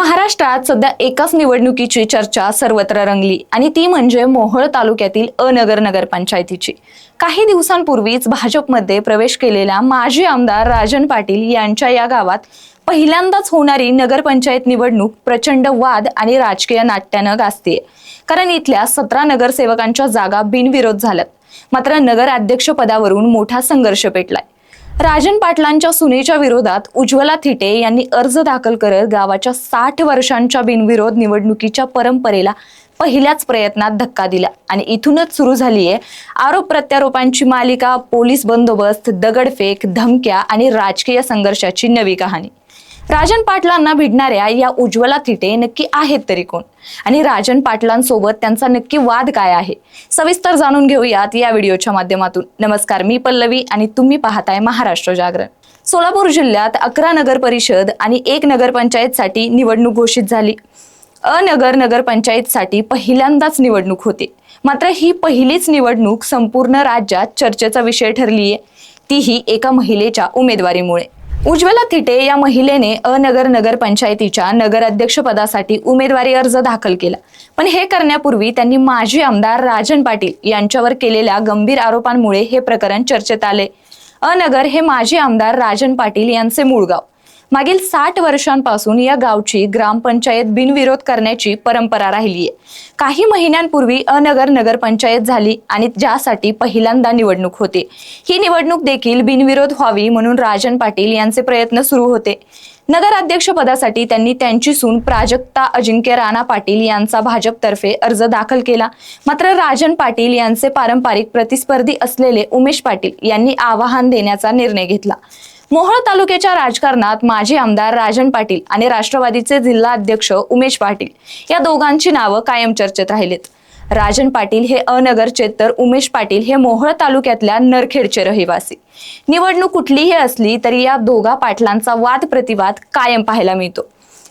महाराष्ट्रात सध्या एकाच निवडणुकीची चर्चा सर्वत्र रंगली आणि ती म्हणजे मोहोळ तालुक्यातील अनगर नगरपंचायतीची. काही दिवसांपूर्वीच भाजपमध्ये प्रवेश केलेल्या माजी आमदार राजन पाटील यांच्या या गावात पहिल्यांदाच होणारी नगरपंचायत निवडणूक प्रचंड वाद आणि राजकीय नाट्यानं गाजतीये. कारण इथल्या सतरा नगरसेवकांच्या जागा बिनविरोध झाल्यात. मात्र नगर अध्यक्ष पदावरून मोठा संघर्ष पेटलाय. राजन पाटलांच्या सुनेच्या विरोधात उज्ज्वला थिटे यांनी अर्ज दाखल करत गावाच्या साठ वर्षांच्या बिनविरोध निवडणुकीच्या परंपरेला पहिल्याच प्रयत्नात धक्का दिला आणि इथूनच सुरू झाली आहे आरोप प्रत्यारोपांची मालिका पोलीस बंदोबस्त दगडफेक धमक्या आणि राजकीय संघर्षाची नवी कहाणी. राजन पाटलांना भिडणाऱ्या या उज्ज्वला थिटे नक्की आहेत तरी कोण? आणि राजन पाटलांसोबत त्यांचा नक्की वाद काय आहे? सविस्तर जाणून घेऊयात या व्हिडिओच्या माध्यमातून. नमस्कार मी पल्लवी आणि तुम्ही पाहताय महाराष्ट्र जागरण. सोलापूर जिल्ह्यात अकरा नगर परिषद आणि एक नगरपंचायतसाठी निवडणूक घोषित झाली. अनगर नगरपंचायतसाठी पहिल्यांदाच निवडणूक होते. मात्र ही पहिलीच निवडणूक संपूर्ण राज्यात चर्चेचा विषय ठरली आहे तीही एका महिलेच्या उमेदवारीमुळे. उज्ज्वला थिटे या महिलेने अनगर नगरपंचायतीच्या नगराध्यक्षपदासाठी उमेदवारी अर्ज दाखल केला. पण हे करण्यापूर्वी त्यांनी माजी आमदार राजन पाटील यांच्यावर केलेल्या गंभीर आरोपांमुळे हे प्रकरण चर्चेत आले. अनगर हे माजी आमदार राजन पाटील यांचे मूळ गाव. मागील साठ वर्षांपासून या गावची ग्रामपंचायत बिनविरोध करण्याची परंपरा राहिली आहे काही महिन्यांपूर्वी अनगर नगरपंचायत झाली आणि ज्यासाठी पहिल्यांदा निवडणूक होते. ही निवडणूक देखील बिनविरोध व्हावी म्हणून राजन पाटील यांचे प्रयत्न सुरू होते. नगराध्यक्षपदासाठी त्यांनी त्यांची सून प्राजक्ता अजिंक्य राणा पाटील यांचा भाजपतर्फे अर्ज दाखल केला. मात्र राजन पाटील यांचे पारंपरिक प्रतिस्पर्धी असलेले उमेश पाटील यांनी आवाहन देण्याचा निर्णय घेतला. मोहोळ तालुक्याच्या राजकारणात माजी आमदार राजन पाटील आणि राष्ट्रवादीचे जिल्हा अध्यक्ष उमेश पाटील या दोघांची नावं कायम चर्चेत राहिलेत. राजन पाटील हे अनगरचे तर उमेश पाटील हे मोहोळ तालुक्यातल्या नरखेडचे रहिवासी. निवडणूक कुठलीही असली तरी या दोघा पाटलांचा वाद प्रतिवाद कायम पाहायला मिळतो.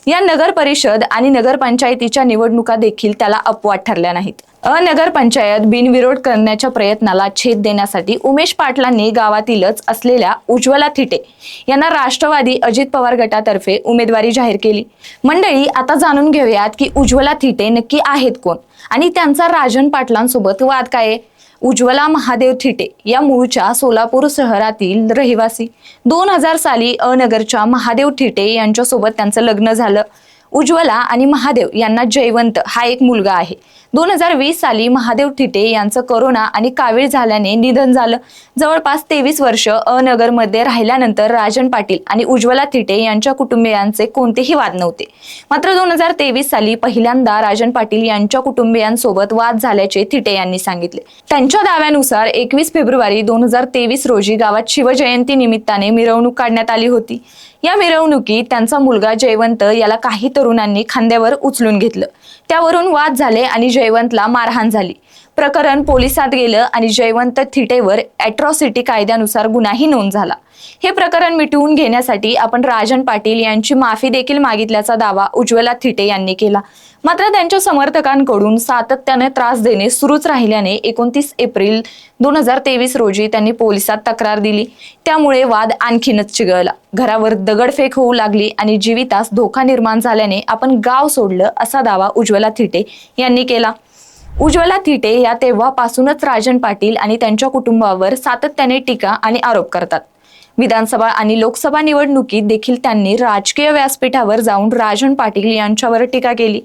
या नगर परिषद आणि नगरपंचायतीच्या निवडणुका देखील त्याला अपवाद ठरल्या नाहीत. अनगर पंचायत बिनविरोध करण्याच्या प्रयत्नाला छेद देण्यासाठी उमेश पाटलांनी गावातीलच असलेल्या उज्ज्वला थिटे यांना राष्ट्रवादी अजित पवार गटातर्फे उमेदवारी जाहीर केली. मंडळी आता जाणून घेऊयात की उज्ज्वला थिटे नक्की आहेत कोण? आणि त्यांचा राजन पाटलांसोबत वाद काय आहे? उज्ज्वला महादेव थिटे या मूळच्या सोलापूर शहरातील रहिवासी. दोन हजार साली अनगरच्या महादेव थिटे यांच्यासोबत त्यांचं लग्न झालं. उज्ज्वला आणि महादेव यांना जयवंत हा एक मुलगा आहे. दोन हजार वीस साली महादेव थिटे यांचं करोना आणि कावीळ झाल्याने निधन झालं. जवळपास तेवीस वर्ष अनगरमध्ये राहिल्यानंतर राजन पाटील आणि उज्ज्वला थिटे यांच्या कुटुंबियांचे कोणतेही वाद नव्हते. मात्र दोन हजार तेवीस साली पहिल्यांदा राजन पाटील यांच्या कुटुंबियांसोबत वाद झाल्याचे थिटे यांनी सांगितले. त्यांच्या दाव्यानुसार एकवीस फेब्रुवारी दोन हजार तेवीस रोजी गावात शिवजयंती निमित्ताने मिरवणूक काढण्यात आली होती. या मिरवणुकीत त्यांचा मुलगा जयवंत याला काही तरुणांनी खांद्यावर उचलून घेतलं. त्यावरून वाद झाले आणि जयवंतला मारहाण झाली. प्रकरण पोलिसात गेलं आणि जयवंत थिटेवर अॅट्रॉसिटी कायद्यानुसार गुन्हाही नोंद झाला. हे प्रकरण मिटवून घेण्यासाठी आपण राजन पाटील यांची माफी देखील मागितल्याचा दावा उज्ज्वला थिटे यांनी केला. मात्र त्यांच्या समर्थकांकडून सातत्याने त्रास देणे सुरूच राहिल्याने एकोणतीस एप्रिल दोन हजार तेवीस रोजी त्यांनी पोलिसात तक्रार दिली. त्यामुळे वाद आणखीनच चिघळला. घरावर दगडफेक होऊ लागली आणि जीवितास धोका निर्माण झाल्याने आपण गाव सोडलं असा दावा उज्ज्वला थिटे यांनी केला. उज्ज्वला थिटे या तेव्हापासूनच राजन पाटील आणि त्यांच्या कुटुंबावर सातत्याने टीका आणि आरोप करतात. विधानसभा आणि लोकसभा निवडणुकीत देखील त्यांनी राजकीय व्यासपीठावर जाऊन राजन पाटील यांच्यावर टीका केली.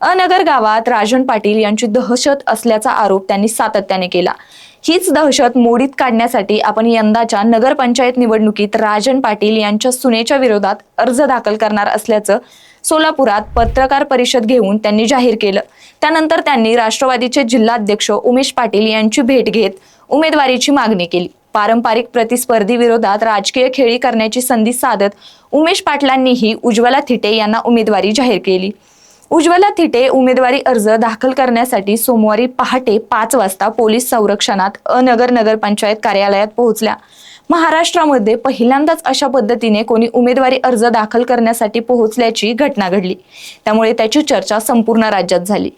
अनगर गावात राजन पाटील यांची दहशत असल्याचा आरोप त्यांनी सातत्याने केला. हीच दहशत मोडीत काढण्यासाठी आपण यंदाच्या नगरपंचायत निवडणुकीत राजन पाटील यांच्या सुनेच्या विरोधात अर्ज दाखल करणार असल्याचं सोलापुरात पत्रकार परिषद घेऊन त्यांनी जाहीर केलं. त्यानंतर त्यांनी राष्ट्रवादीचे जिल्हाध्यक्ष उमेश पाटील यांची भेट घेत उमेदवारीची मागणी केली. पारंपरिक प्रतिस्पर्धी विरोधात राजकीय खेळी करण्याची संधी साधत उमेश पाटलांनीही उज्ज्वला थिटे यांना उमेदवारी जाहीर केली. उज्ज्वला थिटे उमेदवारी अर्ज दाखल करण्यासाठी सोमवारी पहाटे पाच वाजता पोलीस संरक्षणात अनगर नगरपंचायत कार्यालयात पोहोचल्या. महाराष्ट्रामध्ये पहिल्यांदाच अशा पद्धतीने कोणी उमेदवारी अर्ज दाखल करण्यासाठी पोहोचल्याची घटना घडली. त्यामुळे त्याची चर्चा संपूर्ण राज्यात झाली.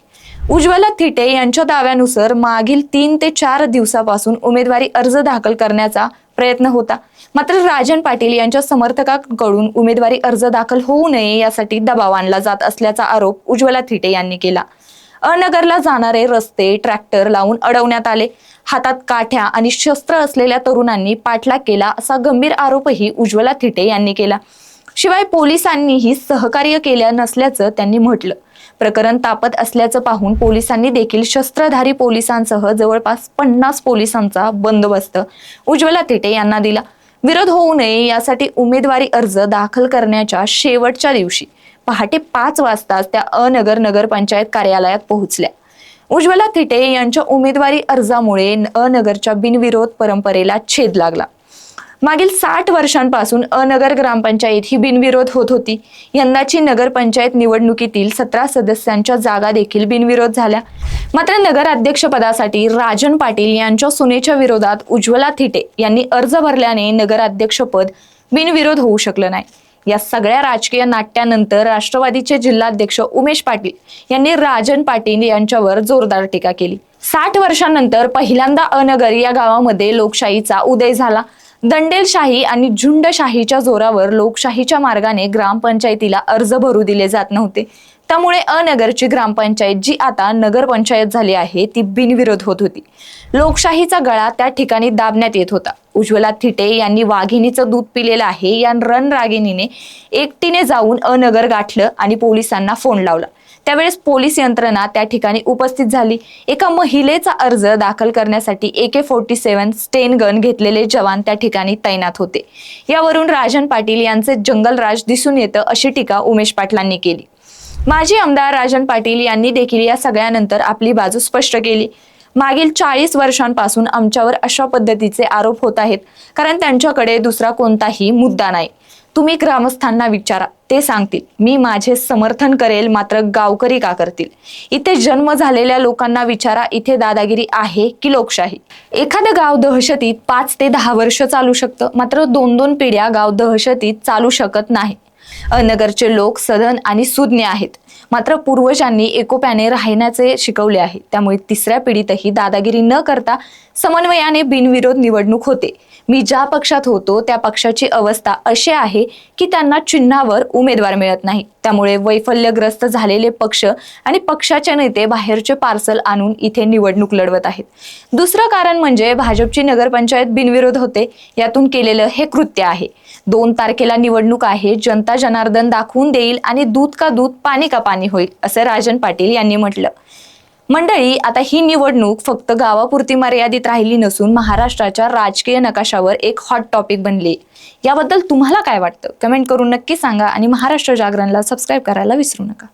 उज्ज्वला थिटे यांच्या दाव्यानुसार मागील तीन ते चार दिवसापासून उमेदवारी अर्ज दाखल करण्याचा प्रयत्न होता. मात्र राजन पाटील यांच्या समर्थकांकडून उमेदवारी अर्ज दाखल होऊ नये यासाठी दबाव आणला जात असल्याचा आरोप उज्ज्वला थिटे यांनी केला. अनगरला जाणारे रस्ते ट्रॅक्टर लावून अडवण्यात आले. हातात काठ्या आणि शस्त्र असलेल्या तरुणांनी पाठलाग केला असा गंभीर आरोपही उज्ज्वला थिटे यांनी केला. शिवाय पोलिसांनीही सहकार्य केल्या नसल्याचं त्यांनी म्हटलं. प्रकरण तापत असल्याचं पाहून पोलिसांनी देखील शस्त्रधारी पोलिसांसह जवळपास पन्नास पोलिसांचा बंदोबस्त उज्ज्वला थिटे यांना दिला. विरोध होऊ नये यासाठी उमेदवारी अर्ज दाखल करण्याच्या शेवटच्या दिवशी पहाटे पाच वाजताच त्या अनगर नगरपंचायत कार्यालयात पोहोचल्या. उज्ज्वला थिटे यांच्या उमेदवारी अर्जामुळे अनगरच्या बिनविरोध परंपरेला छेद लागला. मागील साठ वर्षांपासून अनगर ग्रामपंचायत ही बिनविरोध होत होती. यंदाची नगरपंचायत निवडणुकीतील सतरा सदस्यांच्या जागा देखील बिनविरोध झाल्या. मात्र नगराध्यक्षपदासाठी राजन पाटील यांच्या सुनेच्या विरोधात उज्ज्वला थिटे यांनी अर्ज भरल्याने नगराध्यक्षपद बिनविरोध होऊ शकलं नाही. या सगळ्या राजकीय नाट्यानंतर राष्ट्रवादीचे जिल्हाध्यक्ष उमेश पाटील यांनी राजन पाटील यांच्यावर जोरदार टीका केली. साठ वर्षांनंतर पहिल्यांदा अनगर या गावामध्ये लोकशाहीचा उदय झाला. दंडेलशाही आणि झुंडशाहीच्या जोरावर लोकशाहीच्या मार्गाने ग्रामपंचायतीला अर्ज भरू दिले जात नव्हते. त्यामुळे अनगरची ग्रामपंचायत जी आता नगरपंचायत झाली आहे ती बिनविरोध होत होती. लोकशाहीचा गळा त्या ठिकाणी दाबण्यात येत होता. उज्ज्वला थिटे यांनी वाघिणीचं दूध पिलेलं आहे. या रणरागिणीने एकटीने जाऊन अनगर गाठलं आणि पोलिसांना फोन लावला. त्यावेळेस पोलीस यंत्रणा त्या ठिकाणी उपस्थित झाली. एका महिलेचा अर्ज दाखल करण्यासाठी A K forty seven sten gun घेतलेले जवान त्या ठिकाणी तैनात होते. यावरून राजन पाटील यांचे जंगलराज दिसून येतं अशी टीका उमेश पाटलांनी केली. माजी आमदार राजन पाटील यांनी देखील या सगळ्यानंतर आपली बाजू स्पष्ट केली. मागील चाळीस वर्षांपासून आमच्यावर अशा पद्धतीचे आरोप होत आहेत. कारण त्यांच्याकडे दुसरा कोणताही मुद्दा नाही. तुम्ही ग्रामस्थांना विचारा. ते सांगतील मी माझे समर्थन करेल मात्र गावकरी का करतील? इथे जन्म झालेल्या लोकांना विचारा इथे दादागिरी आहे की लोकशाही? एखादं गाव दहशतीत पाच ते दहा वर्ष चालू शकतं मात्र दोन दोन पिढ्या गाव दहशतीत चालू शकत नाही. अनगरचे लोक सधन आणि सुज्ञ आहेत. मात्र पूर्वजांनी एकोप्याने राहण्याचे शिकवले आहे. त्यामुळे तिसऱ्या पिढीतही दादागिरी न करता समन्वयाने बिनविरोध निवडणूक होते. मी ज्या पक्षात होतो त्या पक्षाची अवस्था अशी आहे की त्यांना चिन्हावर उमेदवार मिळत नाही. त्यामुळे वैफल्यग्रस्त झालेले पक्ष आणि पक्षाचे नेते बाहेरचे पार्सल आणून इथे निवडणूक लढवत आहेत. दुसरं कारण म्हणजे भाजपची नगरपंचायत बिनविरोध होते. यातून केलेलं हे कृत्य आहे. दोन तारखेला निवडणूक आहे. जनता जनार्दन दाखवून देईल आणि दूध का दूध पाणी का पाणी होईल असं राजन पाटील यांनी म्हटलं. मंडळी आता ही निवडणूक फक्त गावापुरती मर्यादित राहिली नसून महाराष्ट्राच्या राजकीय नकाशावर एक हॉट टॉपिक बनली. याबद्दल तुम्हाला काय वाटतं? कमेंट करून नक्की सांगा आणि महाराष्ट्र जागरणला सबस्क्राईब करायला विसरू नका.